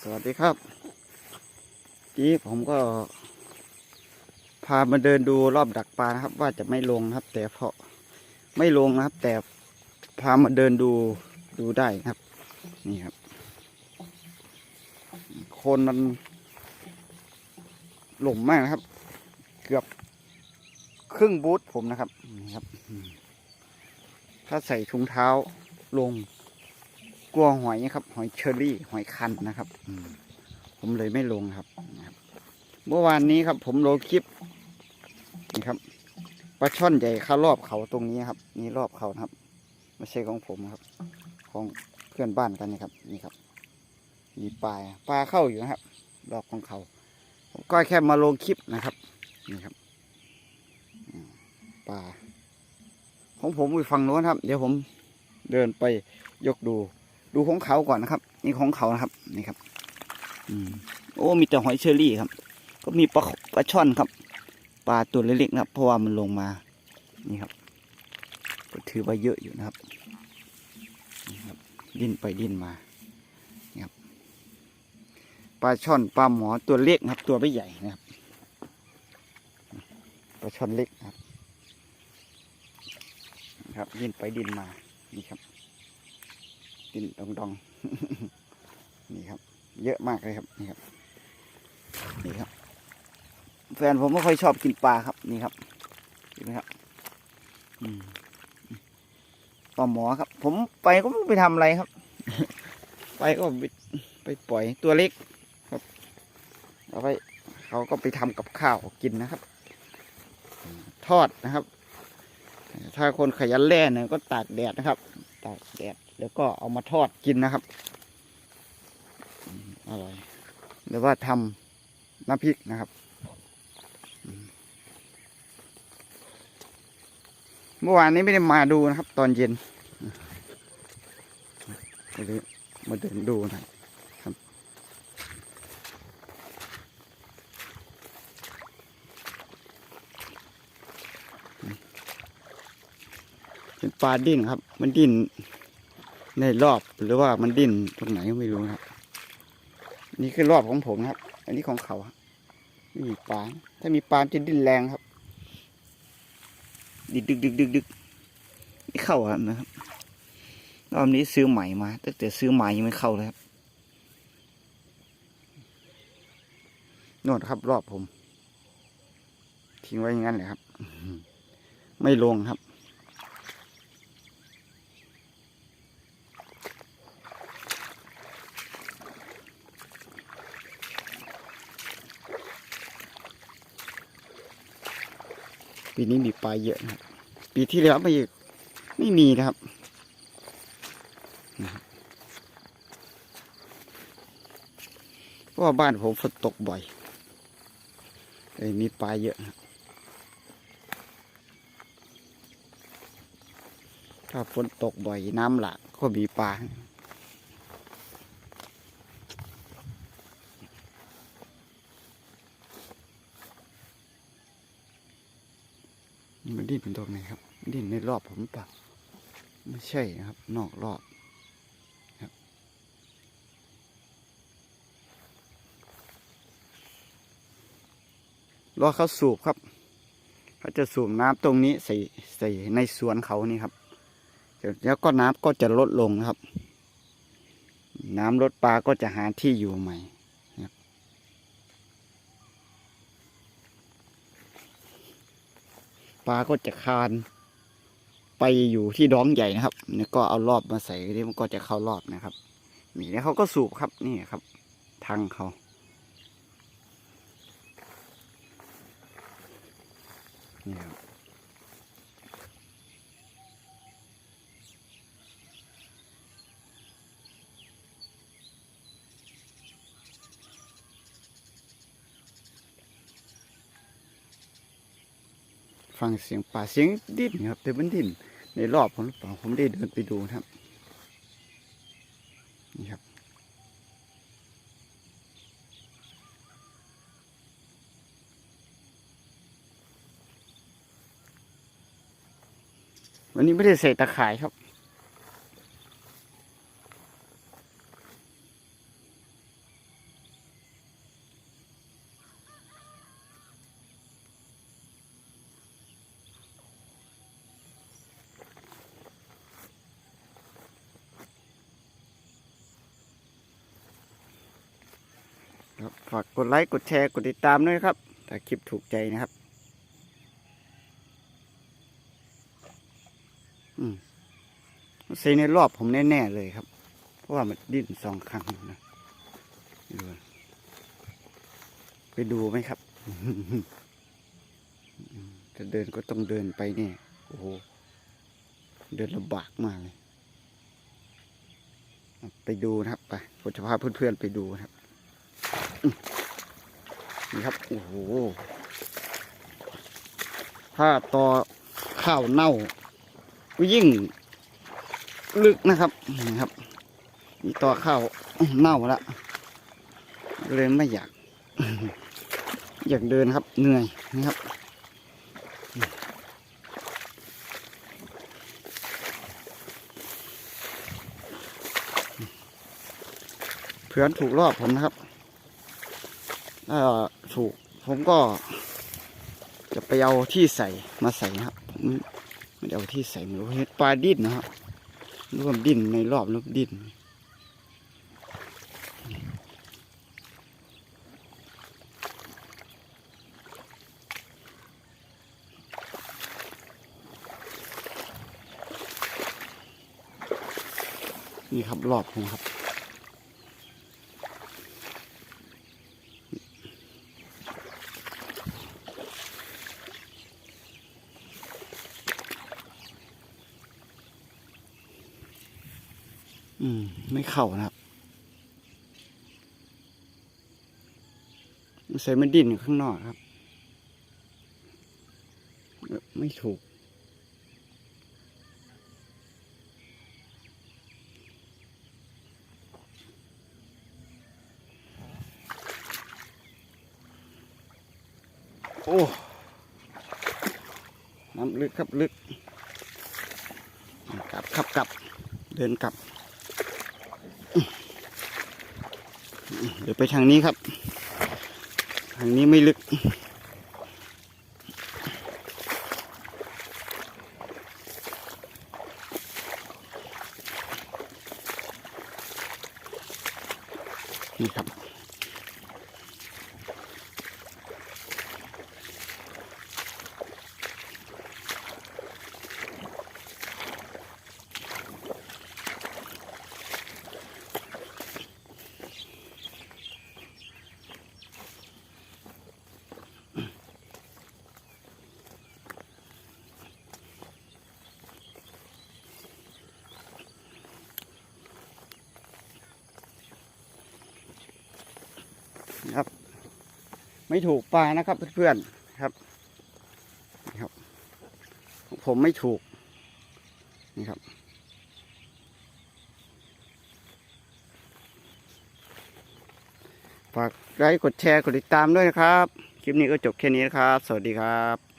สวัสดีครับนี้ผมก็ พามาเดินดูรอบดักปลานะครับ ว่าจะไม่ลงครับ แต่เพราะไม่ลงนะครับ แต่พามาเดินดูดูได้นะครับ นี่ครับโคนมันหล่มมากนะครับ เกือบครึ่งบูทผมนะครับนี่ครับ ถ้าใส่ถุงเท้าลง กลัวหอยนะครับ หอยเชอรี่ หอยคันนะครับอืผมเลยไม่ลงครับ เมื่อวานนี้ครับ ผมลงคลิปนี่ครับปลาช่อนใหญ่เข้ารอบเขาตรงนี้ครับ นี่รอบเขานะครับไม่ใช่ของผมครับ ของเพื่อนบ้านกันนะครับ นี่ครับมีปลาปลาเข้าอยู่นะครับ รอบของเขาผมก็แค่มาลงคลิปนะครับ นี่ครับปลาของผมอยู่ฝั่งโน้นครับ เดี๋ยวผมเดินไปยกดู ดูของเขาก่อนนะครับ นี่ของเขานะครับนี่ครับ อืมโอ้มีแต่หอยเชอรี่ครับ ก็มีปลาปลาช่อนครับปลาตัวเล็กๆนะครับเพราะว่ามันลงมานี่ครับ ก็ถือว่าเยอะอยู่นะครับนี่ครับ ดิ้นไปดิ้นมานี่ครับปลาช่อนปลาหมอตัวเล็กครับ ตัวไม่ใหญ่นะครับปลาช่อนเล็กครับ ครับดิ้นไปดิ้นมานี่ครับ ดิ้นดองดองๆนี่ครับ เยอะมากเลยครับนี่ครับนี่ครับ แฟนผมไม่ค่อยชอบกินปลาครับนี่ครับเห็นไหมครับปลาหมอครับ ผมไปก็ไม่ไปทำอะไรครับ ไปก็ไปไปปล่อยตัวเล็กครับเอาไปเขาก็ไปทำกับข้าวกินนะครับ ทอดนะครับ ถ้าคนขยันแล่เนี่ยก็ตากแดดนะครับ ตากแดด แล้วก็เอามาทอดกินนะครับอร่อยหรือว่าทำน้ำพริกนะครับ เมื่อวานนี้ไม่ได้มาดูนะครับ ตอนเย็นก็เลยมาเดินดูหนะครับ เป็นปลาดิ้นครับ มันดิ้น ในรอบหรือว่ามันดิ้นตรงไหนก็ไม่รู้ครับ นี่คือรอบของผมครับ อันนี้ของเขาไม่มีปลาถ้ามีปลาจะดิ้นแรงครับดิดดึกดึกดึกดึกไม่เข้าครับนะครับรอบนี้ซื้อใหม่มาตั้งแต่ซื้อใหม่ยังไม่เข้าเลยครับนวดครับรอบผม ทิ้งไว้อย่างนั้นเลยครับ ไม่ลงครับ ปีนี้มีปลาเยอะนะครับปีที่แล้วไม่ไม่มีนะครับเพราะว่าบ้านผมฝนตกบ่อยเลยมีปลาเยอะนะถ้าฝนตกบ่อยน้ำหลากก็มีปลา มันดิ้นเป็นตัวไหนครับ ดิ้นในรอบผมเปล่าไม่ใช่นะครับ นอกรอบครับรอเขาสูบครับเขาจะสูบน้ำตรงนี้ใส่ใส่ในสวนเขานี่ครับแล้วก็น้ำก็จะลดลงครับ น้ำลดปลาก็จะหาที่อยู่ใหม่าก็จะคาน ไปอยู่ที่ดองใหญ่นะครับเนี่ยก็เอารอบมาใส่ที่มันก็จะเข้ารอบนะครับมีเนี่ยเขาก็สูบครับนี่ครับทางเขานี่ครับ ฟังเสียงป่าเสียงดิ้นครับแต่มันดิ้นในรอบผมหรือเปล่าผมได้เดินไปดูนะครับนี่ครับวันนี้ไม่ได้ใส่ตะข่ายครับ ครับฝากกดไลค์กดแชร์กดติดตามด้วยครับ ถ้าคลิปถูกใจนะครับอืมใส่ในรอบผมแน่ๆเลยครับ เพราะว่ามันดิ้นสองครั้งนะดูไปดูไหมครับจะเดินก็ต้องเดินไปเนี่ยโอ้โหเดินลำบากมากเลย ไปดูนะครับ ไปผมจะพาเพื่อนๆไปดูนะครับ นี่ครับ โอ้โห ถ้าต่อข้าวเน่าก็ยิ่งลึกนะครับนี่ครับนี่ต่อข้าวเน่าละเลยไม่อยาก อยากเดินครับ เหนื่อยนะครับเพื่อนถูกรอบผมนะครับ ถ้าถูกผมก็ จะไปเอาที่ใส่มาใส่นะครับผมไม่ได้เอาที่ใส่ไม่รู้เห็ดปลาดิ้นนะครับรวมดิ้นในรอบรวมดิ้นนี่ครับรอบผมครับ อืม ไม่เข้านะครับใส่มันดิ้นอยู่ข้างนอกครับ ไม่ถูก โอ้ น้ำลึกครับลึก กลับครับกลับ เดินกลับ เดี๋ยวไปทางนี้ครับ ทางนี้ไม่ลึก ไม่ถูกปลานะครับเพื่อนๆครับนี่ครับ ผมไม่ถูกนี่ครับ ฝากไลค์กดแชร์กดติดตามด้วยนะครับ คลิปนี้ก็จบแค่นี้นะครับ สวัสดีครับ